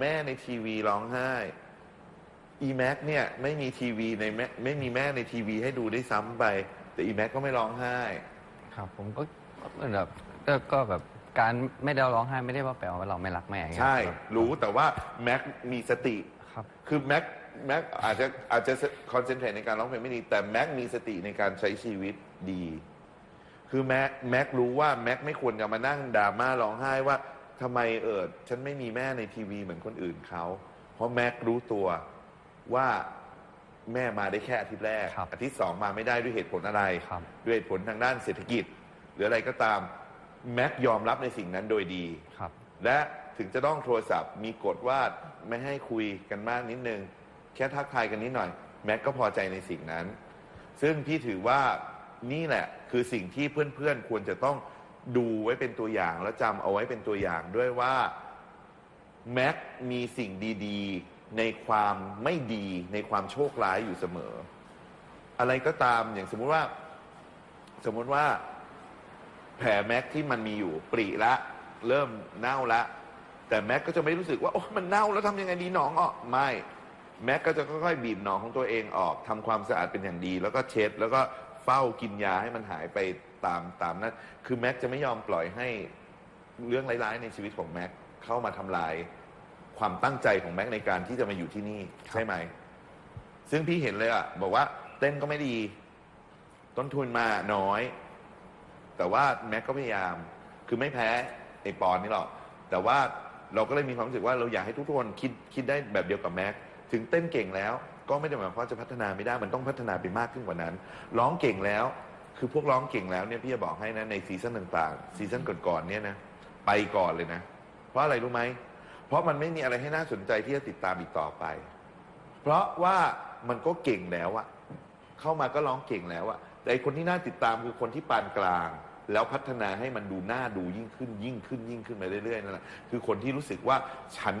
แม่ในทีวีร้องไห้ อีแม็กเนี่ยไม่มีทีวีในแม่ไม่มีแม่ในทีวีให้ดูได้ซ้ำไป แต่อีแม็กก็ไม่ร้องไห้ ครับผมก็เหมือนแบบก็ก็แบบการไม่ได้ร้องไห้ไม่ได้ว่าแปลว่าเราไม่รักแม่อย่างเงี้ยใช่ครับรู้แต่ว่าแม็กมีสติ ครับ คือแม็กแม็กอาจจะอาจจะคอนเซนเทรตในการร้องเพลงไม่ดี แต่แม็กมีสติในการใช้ชีวิตดี คือแม็กแม็กรู้ว่าแม็กไม่ควรจะมานั่งดราม่าร้องไห้ว่า ทำไมเออฉันไม่มีแม่ในทีวีเหมือนคนอื่นเขา เพราะแม็กรู้ตัวว่าแม่มาได้แค่อาทิตย์แรก ครับอาทิตย์สองมาไม่ได้ด้วยเหตุผลอะไร ครับ ด้วยเหตุผลทางด้านเศรษฐกิจ หรืออะไรก็ตามแม็กยอมรับในสิ่งนั้นโดยดี ครับ และถึงจะต้องโทรศัพท์มีกฎว่าไม่ให้คุยกันมากนิดนึง แค่ทักทายกันนิดหน่อย แม็กก็พอใจในสิ่งนั้น ซึ่งพี่ถือว่านี่แหละคือสิ่งที่เพื่อนๆ ควรจะต้อง ดูไว้เป็นตัวอย่างและจำเอาไว้เป็นตัวอย่างด้วยว่าแม็กมีสิ่งดีๆ ในความไม่ดีในความโชคร้ายอยู่เสมอ อะไรก็ตามอย่างสมมุติว่า สมมุติว่า แผลแม็กที่มันมีอยู่ปริละ เริ่มเน่าละ แต่แม็กก็จะไม่รู้สึกว่าโอ้มันเน่าแล้วทำยังไงดีหนองออกไม่แม็กก็จะค่อยๆบีบหนองของตัวเองออกทำความสะอาดเป็นอย่างดี แล้วก็เช็ด แล้วก็ เฝ้ากินยาให้มันหายไปตามตามนั้น คือแม็กจะไม่ยอมปล่อยให้เรื่องร้ายๆในชีวิตของแม็กเข้ามาทำลายความตั้งใจของแม็กในการที่จะมาอยู่ที่นี่ใช่ไหม ซึ่งพี่เห็นเลยอะบอกว่าเต้นก็ไม่ดี ต้นทุนมาน้อย แต่ว่าแม็กก็พยายาม คือไม่แพ้ไอปอนนี่หรอก แต่ว่าเราก็เลยมีความรู้สึกว่าเราอยากให้ทุกคนคิดคิดได้แบบเดียวกับแม็ก ถึงเต้นเก่งแล้ว ก็ไม่ได้หมายความว่าจะพัฒนาไม่ได้มันต้องพัฒนาไปมากขึ้นกว่านั้น ร้องเก่งแล้ว คือพวกร้องเก่งแล้วเนี่ยพี่จะบอกให้นะในซีซั่นต่างๆซีซั่นก่อนๆเนี่ยนะไปก่อนเลยนะ เพราะอะไรรู้ไหมเพราะมันไม่มีอะไรให้น่าสนใจที่จะติดตามอีกต่อไป เพราะว่ามันก็เก่งแล้วอะเข้ามาก็ร้องเก่งแล้วอะแต่ไอ้คนที่น่าติดตามคือคนที่ปานกลาง แล้วพัฒนาให้มันดูน่าดูยิ่งขึ้นยิ่งขึ้นยิ่งขึ้นไปเรื่อยๆนั่นแหละคือคนที่รู้สึกว่าฉัน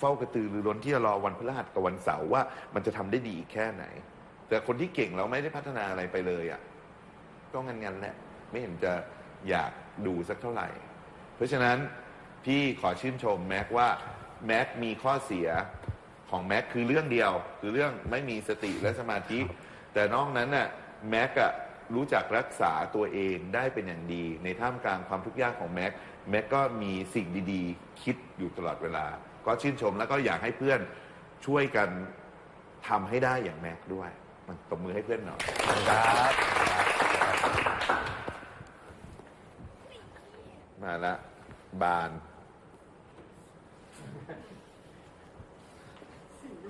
เฝ้ากระตือรือร้นที่จะรอวันพฤหัสกับวันเสาร์ว่ามันจะทำได้ดีอีกแค่ไหน แต่คนที่เก่งแล้วไม่ได้พัฒนาอะไรไปเลยอะก็งันๆแหละไม่เห็นจะอยากดูสักเท่าไหร่ เพราะฉะนั้นพี่ขอชื่นชมแม็กว่าแม็กมีข้อเสียของแม็กคือเรื่องเดียว คือเรื่องไม่มีสติและสมาธิ แต่นอกนั้นน่ะแม็กอะรู้จักรักษาตัวเองได้เป็นอย่างดี ในท่ามกลางความทุกข์ยากของแม็กแม็กก็มีสิ่งดีๆ คิดอยู่ตลอดเวลา ก็ชื่นชมแล้วก็อยากให้เพื่อนช่วยกันทำให้ได้อย่างแม็กด้วย มันตบมือให้เพื่อนหน่อย ครับมาละบาน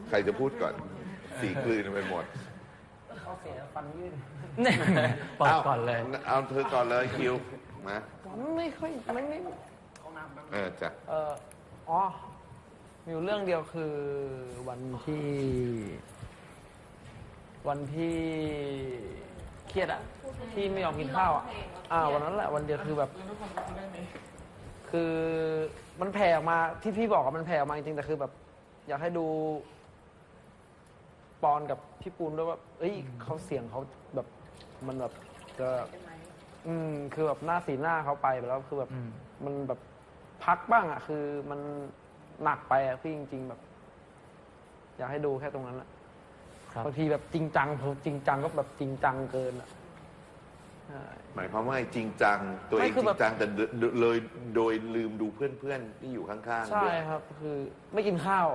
ใครจะพูดก่อน สีกลืนไปหมดเขาเสียฟันยื่น เปิดก่อนเลยาเอาเธอก่อนเลยคิวมาผมไม่ค่อยไม่ไม่เออจ้ะ เอออ๋อ มีอยู่เรื่องเดียวคือวันที่ วันที่เครียดอะที่ไม่ยอมกินข้าวอะอ่าวันนั้นแหละวันเดียวคือแบบ คือมันแผ่ออกมาที่พี่บอกอะมันแผ่ออกมาจริงๆแต่คือแบบ อยากให้ดู ปอนกับพี่ปูนด้วยว่าเอ้ยเขาเสียงเขาแบบ มันแบบจะอืม คือแบบหน้าสีหน้าเขาไปแล้วคือแบบ มันแบบพักบ้างอะคือมัน หนักไปอะพี่จริง ๆ แบบ อยากให้ดูแค่ตรงนั้นแหละครับ บางทีแบบจริงจังพอจริงจังก็แบบจริงจังเกินอะใช่ หมายความว่าไอ้จริงจัง ตัวเอไม่งคืจอริแบบ งจังแต่โดยเลยโดยลืมดูเพื่อนๆที่อยู่ข้างๆใช่ด้วยครับ คือไม่กินข้าว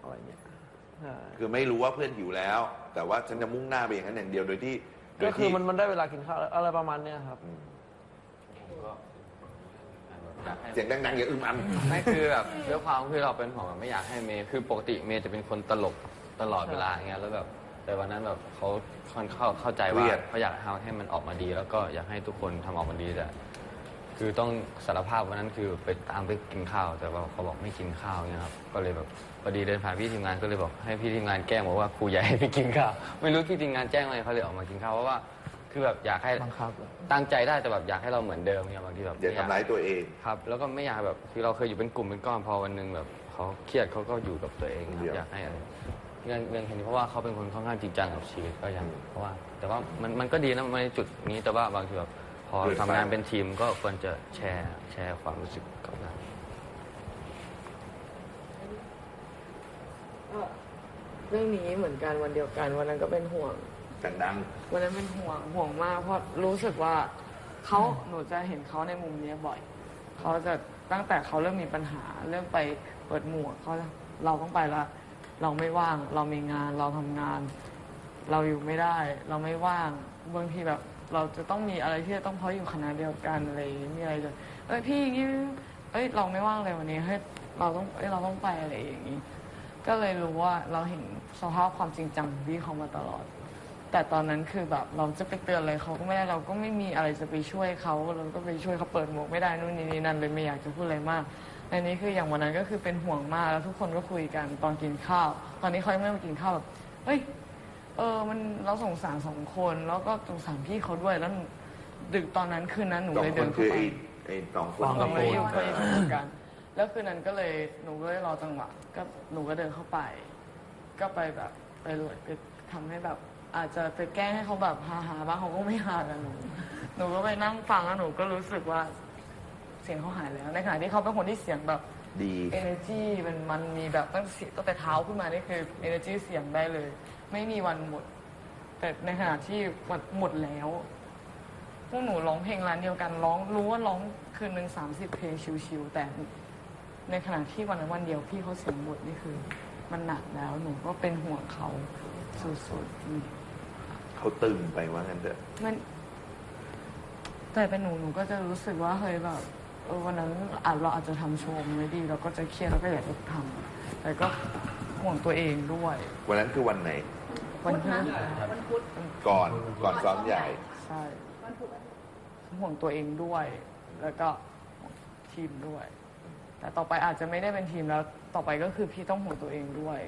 อะไรเงี้ยใช่คือไม่รู้ว่าเพื่อนหิวแล้ว แต่ว่าฉันจะมุ่งหน้าไปอย่างนั้นอย่างเดียวโดยที่โดก็ยคือที่มันมันได้เวลากินข้าวแล้วอะไรประมาณเนี้ยครับ เสียงดังๆอย่าอึมอัม ไม่คือแบบด้วยความที่เราเป็นผมอะไม่อยากให้เมย์คือปกติเมย์จะเป็นคนตลกตลอดเวลาอย่างเงี้ยแล้วแบบแต่วันนั้นแบบเขาค่อนเข้าเข้าใจว่าเขาอยากทำให้มันออกมาดี แล้วก็อยากให้ทุกคนทำออกมาดีแต่คือต้องสารภาพวันนั้นคือไปตามไปกินข้าว แต่ว่าเขาบอกไม่กินข้าวเงี้ยครับก็เลยแบบพอดีเดินผ่านพี่ทีมงานก็เลยบอกให้พี่ทีมงานแกล้งบอกว่าครูใหญ่ให้ไปกินข้าวไม่รู้พี่ทีมงานแจ้งอะไรเขาเลยออกมากินข้าวเพราะว่า คือแบบอยากให้บังคับ ตั้งใจได้แต่แบบอยากให้เราเหมือนเดิมเนี่ยบางทีแบบอย่าไม่อยากทำร้ายตัวเองครับ แล้วก็ไม่อยากแบบคือเราเคยอยู่เป็นกลุ่มเป็นก้อนพอวันหนึ่งแบบเขาเครียดเขาก็อยู่กับตัวเองครับเดี๋ยวอยากให้อะไรเรื่องเรื่องแค่นี้เพราะว่าเขาเป็นคนค่อนข้างจริงจังกับชีวิตก็ยังเพราะว่า แต่ว่ามันมันก็ดีนะในจุดนี้แต่ว่าบางทีแบบพอทำงานเป็นทีมก็ควรจะแชร์แชร์ความรู้สึกกับงานก็เรื่องนี้เหมือนกันวันเดียวกันวันนั้นก็เป็นห่ว งดัง วันนั้นเป็นห่วงห่วงมาก เพราะรู้สึกว่าเขาหนูจะเห็นเขาในมุมเนี้ยบ่อยเขาจะตั้งแต่เขาเริ่มมีปัญหาเริ่มไปเปิดหมวกเขาจะเราต้องไปละเราไม่ว่าง เรามีงานเราทำงาน เราอยู่ไม่ได้ เราไม่ว่างบางทีแบบเราจะต้องมีอะไรที่จะต้องเพราะอยู่คณะเดียวกันอะไรอย่างงี้มีอะไรจะเอ้ยพี่ย่างงี้เอ้ยเราไม่ว่างเลยวันนี้เฮ้ยเราต้องเอ้ยเราต้องไปอะไรอย่างงี้ก็เลยรู้ว่าเราเห็นสภาพความจริงจังของพี่เขามาตลอด แต่ตอนนั้นคือแบบเราจะไปเตือนอะไรเขาก็ไม่ได้เราก็ไม่มีอะไรจะไปช่วยเขาเราก็ไปช่วยเขาเปิดหมวกไม่ได้นู่นนี่นี่นั่นเลยไม่อยากจะพูดอะไรมากอันนี้คืออย่างวันนั้นก็คือเป็นห่วงมากแล้วทุกคนก็คุยกันตอนกินข้าว ตอนนี้เขายังไม่ได้มากินข้าวแบบเฮ้ยเออมันเราสงสารสองคนแล้วก็สงสารพี่เขาด้วยแล้วดึกตอนนั้นคืนนั้นหนูๆสองเลยคเดินนคืเข้าอไป ไอ้ไอ้สองคนปองเรากับไม่ปูอยู่ก็อยู่เหมือนกัน แล้วคืนนั้นก็เลยหนูก็เลยรอจังหวะก็หนูก็เดินเข้าไป ก็ไปแบบไปเลยไปทำให้แบบ อาจจะไปแกล้งให้เขาแบบฮาฮาๆบ้างเขาก็ไม่ฮากับหนู หนูก็ไปนั่งฟังแล้วหนูก็รู้สึกว่าเสียงเขาหายแล้ว ในขณะที่เขาเป็นคนที่เสียงแบบ ดี energy มันมันมีแบบตั้งเสียงตั้งแต่เท้าขึ้นมานี่คือ energy เสียงได้เลย ไม่มีวันหมด แต่ในขณะที่วันหมดแล้ว พวกหนูร้องเพลงร้านเดียวกันร้องรู้ว่าร้องคืนหนึ่งสามสิบเพลงชิวๆแต่ในขณะที่วันนั้นวันเดียวพี่เขาเสียงหมดนี่คือ มันหนักแล้วหนูก็เป็นห่วงเขาสุดๆอืม เขาตึงไปว่างั้นเถอะ มัน แต่เป็นหนูหนูก็จะรู้สึกว่าเฮ้ยแบบเออวันนั้นอาจเราอาจจะทำโชว์ไม่ดีเราก็จะเครียดแล้วก็อยากจะทำแต่ก็ห่วงตัวเองด้วยวันนั้นคือวันไหน วันที่ก่อนก่อนซ้อมใหญ่ ใช่ห่วงตัวเองด้วย แล้วก็ห่วงทีมด้วย แต่ต่อไปอาจจะไม่ได้เป็นทีมแล้ว ต่อไปก็คือพี่ต้องห่วงตัวเองด้วย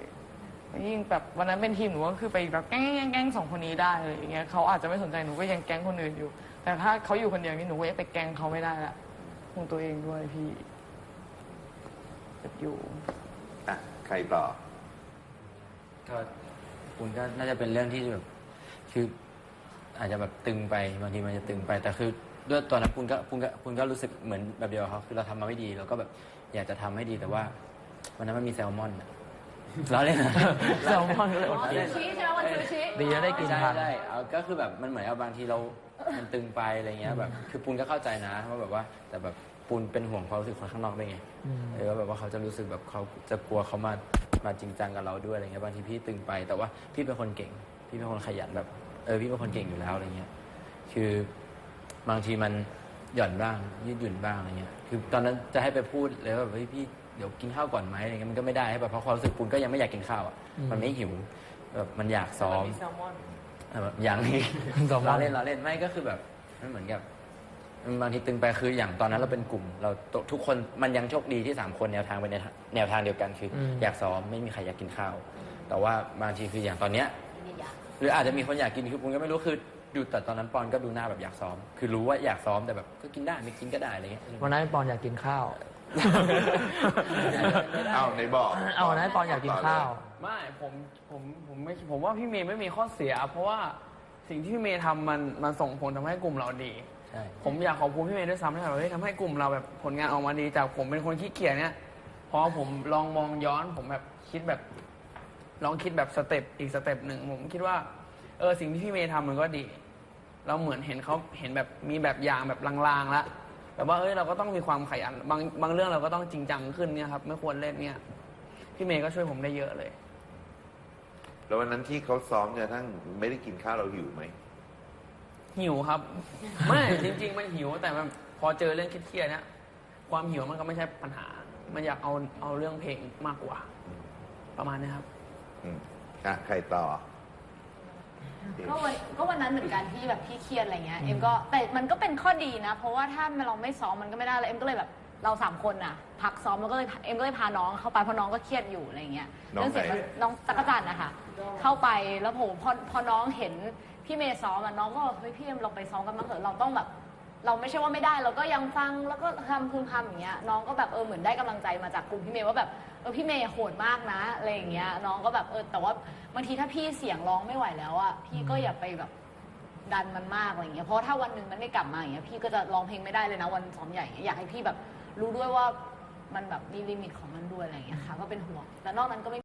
ยิ่งแบบวันนั้นเป็นทีมหนูก็คือไปแบบแกล้งแกล้งแกล้งสองคนนี้ได้อะไรอย่างเงี้ยเขาอาจจะไม่สนใจหนูก็ยังแกล้งคนอื่นอยู่ แต่ถ้าเขาอยู่คนเดียวนี่หนูก็จะไปแกล้งเขาไม่ได้ละห่วงตัวเองด้วยพี่แบบอยู่ อะใครต่อ ก็คุณก็น่าจะเป็นเรื่องที่แบบคืออาจจะแบบตึงไปบางทีมันจะตึงไป แต่คือด้วยตอนนั้นคุณก็คุณก็คุณก็รู้สึกเหมือนแบบเดียวกับเขาคือเราทำมาไม่ดีเราก็แบบอยากจะทำให้ดีแต่ว่าวันนั้นมันมีแซลมอนอะ เราเล่นนะแซลมอนก็เลยอดอ๋อกิซูนชิใช่ไหมวันซูชิดีนะได้กิน ใช่ทันใช่เอาก็คือแบบมันเหมือนเอาบางทีเรา มันตึงไปอะไรเงี้ยแบบ คือปูนก็เข้าใจนะว่าแบบว่า แต่แบบปูนเป็นห่วงความรู้สึกคนข้างนอกด้วยไงอืมเออว่าแบบว่าเขาจะรู้สึกแบบเขาจะกลัวเขามามาจริงจังกับเราด้วยอะไรเงี้ยบางทีพี่ตึงไป แต่ว่าพี่เป็นคนเก่ง พี่เป็นคนขยันแบบเออพี่เป็นคนเก่งอยู่แล้วอะไรเงี้ยคือบางทีมันหย่อนบ้างยืดหยุ่นบ้างอะไรเงี้ย คือตอนนั้นจะให้ไปพูดเลยว่าแบบเฮ้ยพี่เดี๋ยวกินข้าวก่อนไหมอะไรเงี้ยมันก็ไม่ได้ให้แบบเพราะความรู้สึกปูนก็ยังไม่อยากกินข้าวอะอืมมันไม่หิวแบบมันอยากซ้อมมีแซลมอนเออแบบอย่างนี้ซ้อมเราเล่นเราเล่นไม่ก็คือแบบมันเหมือนกับมันบางทีตึงไปคืออย่างตอนนั้นเราเป็นกลุ่ม เราทุกคนมันยังโชคดีที่สามคนแนวทางไปในแนวทางเดียวกันคืออมอยากซ้อมไม่มีใครอยากกินข้าว แต่ว่าบางทีคืออย่างตอนเนี้ยหรืออาจจะมีคนอยากกินคือผมก็ไม่รู้คือดูแต่ตอนนั้นปอนก็ดูหน้าแบบอยากซ้อม คือรู้ว่าอยากซ้อมแต่แบบก็กินได้ไม่กินก็ได้อะไรเงี้ยวันนั้นปอนอยากกินข้าว เอาในบอกเอาวันนั้นปอนอยากกินข้าว ไม่ผมผมผมไม่ผมว่าพี่เมย์ไม่มีข้อเสีย เพราะว่าสิ่งที่พี่เมย์ทำมันมันส่งผลทำให้กลุ่มเราดี ใช่ ผมอยากขอบคุณพี่เมย์ด้วยซ้ำที่แบบเฮ้ยทำให้กลุ่มเราแบบผลงานออกมาดีจากผมเป็นคนขี้เกียจเนี่ยพอผมลองมองย้อนผมแบบคิดแบบ ลองคิดแบบสเต็ปอีกสเต็ปหนึ่งผมคิดว่าเออสิ่งที่พี่เมย์ทำมันก็ดี เราเหมือนเห็นเขาเห็นแบบมีแบบอย่างแบบลางๆแล้ว แบบว่าเอ้ยเราก็ต้องมีความขยันบางบางเรื่องเราก็ต้องจริงจังขึ้นเนี่ยครับไม่ควรเล่นเนี่ยพี่เมย์ก็ช่วยผมได้เยอะเลย แล้ววันนั้นที่เขาซ้อมเนี่ยทั้งไม่ได้กินข้าวเราหิวไหมหิวครับ ไม่จริง ๆ มันหิวแต่มันพอเจอเรื่องเครียดๆเนี่ยความหิวมันก็ไม่ใช่ปัญหา มันอยากเอาเอาเรื่องเพลงมากกว่า ประมาณนี้ครับ อืมอะใครต่อ ก็วันก็วันนั้นเหมือนกันที่แบบพี่เครียดอะไรเงี้ยเอ็มก็แต่มันก็เป็นข้อดีนะ เพราะว่าถ้าเราไม่ซ้อมมันก็ไม่ได้แล้วเอ็มก็เลยแบบเราสามคนน่ะพักซ้อมแล้วก็เลยเอ็มก็เลยพาน้องเข้าไปเพราะน้องก็เครียดอยู่อะไรเงี้ยน้องเรื่องเสียงไหน น้องจักรจันทร์นะคะเข้าไปแล้วผมพอพอน้องเห็นพี่เมย์ซ้อมอะน้องก็บอกเฮ้ยพี่เอ็มลองไปซ้อมกันมาเถอะเราต้องแบบ เราไม่ใช่ว่าไม่ได้เราก็ยังฟังแล้วก็ทำพึมพำอย่างเงี้ยน้องก็แบบเออเหมือนได้กำลังใจมาจากกลุ่มพี่เมย์ว่าแบบเออพี่เมย์โหดมากนะอะไรอย่างเงี้ยน้องก็แบบเออแต่ว่าบางทีถ้าพี่เสียงร้องไม่ไหวแล้วอะพี่ก็อย่าไปแบบดันมันมากอะไรอย่างเงี้ยเพราะถ้าวันหนึ่งมันไม่กลับมาอย่างเงี้ยพี่ก็จะร้องเพลงไม่ได้เลยนะวันซ้อมใหญ่อย่างเงี้ยอยากให้พี่แบบรู้ด้วยว่ามันแบบมีลิมิตของมันด้วยอะไรอย่างเงี้ยค่ะก็เป็นห่วงแต่นอกนั้นก็ไม่